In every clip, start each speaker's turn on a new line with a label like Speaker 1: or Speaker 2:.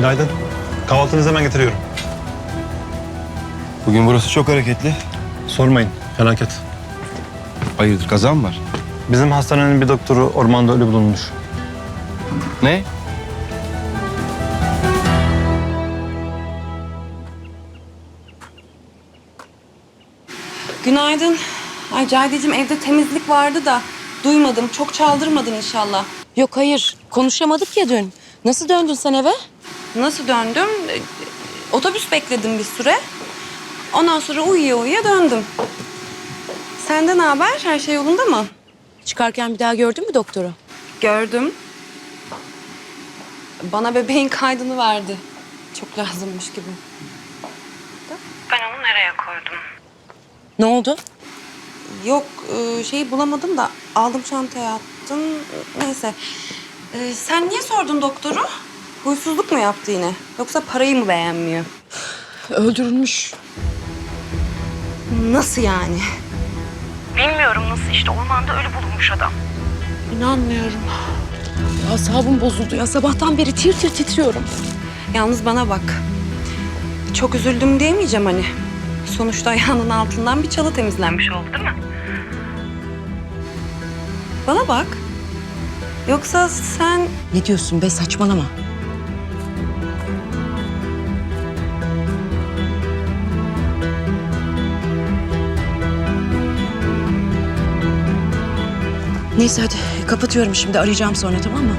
Speaker 1: Günaydın. Kahvaltınızı hemen getiriyorum.
Speaker 2: Bugün burası çok hareketli.
Speaker 1: Sormayın. Felaket.
Speaker 2: Hayırdır kaza mı var?
Speaker 1: Bizim hastanenin bir doktoru ormanda ölü bulunmuş.
Speaker 2: Ne?
Speaker 3: Günaydın. Ay Cahide'cim evde temizlik vardı da duymadım. Çok çaldırmadın inşallah.
Speaker 4: Yok hayır. Konuşamadık ya dün. Nasıl döndün sen eve?
Speaker 3: Nasıl döndüm? Otobüs bekledim bir süre. Ondan sonra uyuya uyuya döndüm. Sende ne haber? Her şey yolunda mı?
Speaker 4: Çıkarken bir daha gördün mü doktoru?
Speaker 3: Gördüm. Bana bebeğin kaydını verdi. Çok lazımmış gibi. Ben onu nereye koydum?
Speaker 4: Ne oldu?
Speaker 3: Yok e, şeyi bulamadım da aldım çantaya attım. Neyse. E, sen niye sordun doktoru? Huysuzluk mu yaptı yine? Yoksa parayı mı beğenmiyor?
Speaker 4: Öldürülmüş.
Speaker 3: Nasıl yani?
Speaker 5: Bilmiyorum nasıl işte ormanda ölü bulunmuş adam.
Speaker 3: İnanmıyorum.
Speaker 4: Ya asabım bozuldu ya. Sabahtan beri tir tir titriyorum.
Speaker 3: Yalnız bana bak. Çok üzüldüm diyemeyeceğim hani. Sonuçta ayağının altından bir çalı temizlenmiş oldu değil mi? Bana bak. Yoksa sen
Speaker 4: Ne diyorsun be saçmalama. Neyse hadi kapatıyorum şimdi arayacağım sonra tamam mı?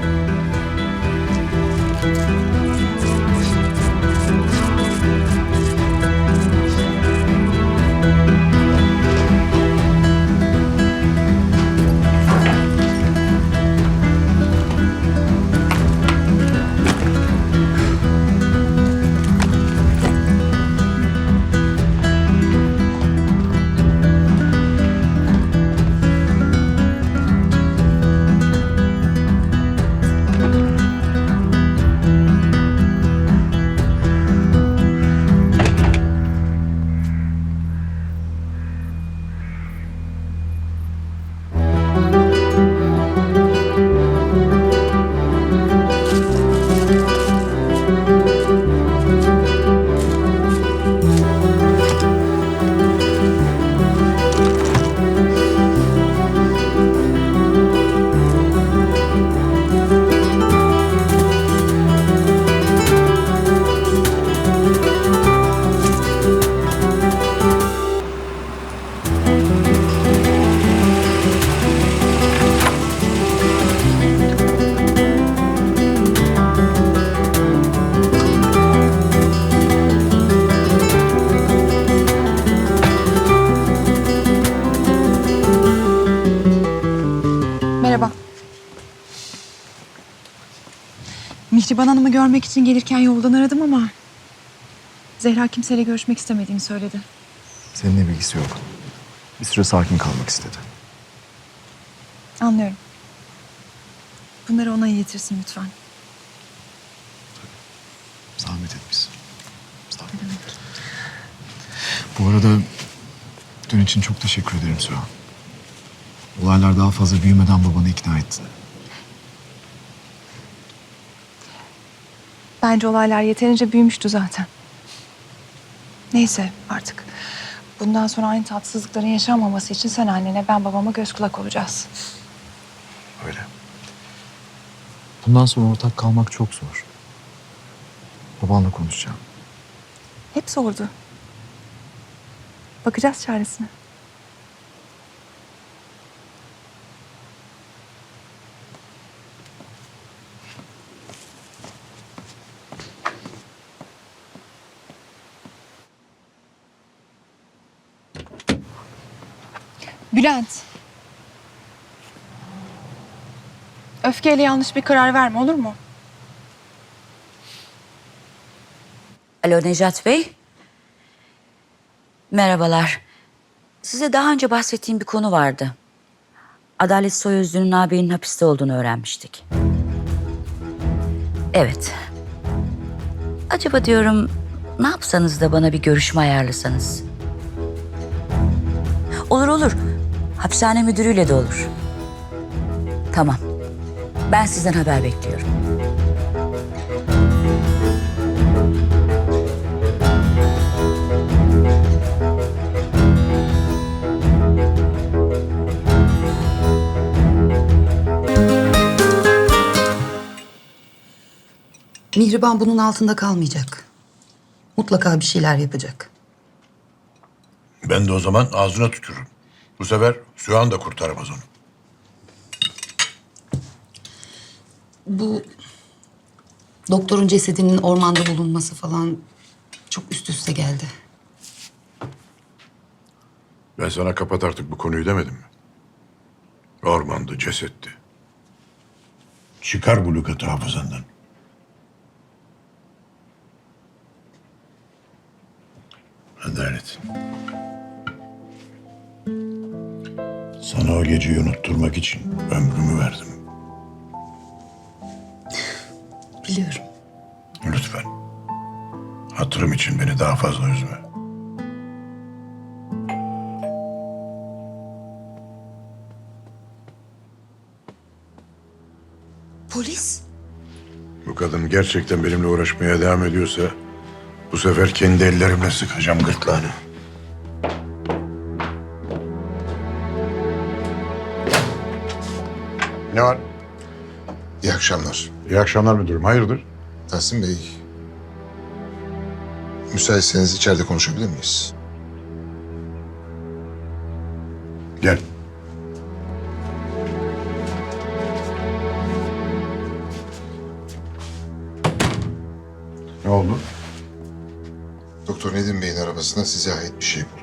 Speaker 6: Mihriban Hanım'ı görmek için gelirken yoldan aradım ama... Zehra kimseyle görüşmek istemediğini söyledi.
Speaker 7: Seninle bilgisi yok. Bir süre sakin kalmak istedi.
Speaker 6: Anlıyorum. Bunları ona iletirsin lütfen.
Speaker 7: Zahmet etmişsin. Zahmet. Bu arada dün için çok teşekkür ederim Süha. Olaylar daha fazla büyümeden babanı ikna ettin.
Speaker 6: Bence olaylar yeterince büyümüştü zaten. Neyse artık. Bundan sonra aynı tatsızlıkların yaşanmaması için sen annene ben babama göz kulak olacağız.
Speaker 7: Öyle. Bundan sonra ortak kalmak çok zor. Babanla konuşacağım.
Speaker 6: Hep sordu. Bakacağız çaresine. Bülent. Öfkeyle yanlış bir karar verme olur mu?
Speaker 8: Alo Necat Bey. Merhabalar. Size daha önce bahsettiğim bir konu vardı. Adalet Soyözlü'nün ağabeyinin hapiste olduğunu öğrenmiştik. Evet. Acaba diyorum ne yapsanız da bana bir görüşme ayarlasanız. Hapishane müdürüyle de olur. Tamam. Ben sizden haber bekliyorum.
Speaker 9: Mihriban bunun altında kalmayacak. Mutlaka bir şeyler yapacak.
Speaker 10: Ben de o zaman ağzına tükürürüm. Bu sefer Sühan da kurtaramaz onu.
Speaker 9: Bu doktorun cesedinin ormanda bulunması falan çok üst üste geldi.
Speaker 10: Ben sana kapat artık bu konuyu demedim mi? Ormandı, cesetti. Çıkar bu lügatı hafızandan. Adalet. Sana o geceyi unutturmak için ömrümü verdim.
Speaker 9: Biliyorum.
Speaker 10: Lütfen. Hatırım için beni daha fazla üzme.
Speaker 9: Polis?
Speaker 10: Bu kadın gerçekten benimle uğraşmaya devam ediyorsa bu sefer kendi ellerimle sıkacağım gırtlağını. Ne var?
Speaker 11: İyi akşamlar.
Speaker 10: İyi akşamlar müdürüm. Hayırdır?
Speaker 11: Tahsin Bey. Müsaitseniz içeride konuşabilir miyiz?
Speaker 10: Gel. Ne oldu?
Speaker 11: Doktor Nedim Bey'in arabasında size ait bir şey bulduk.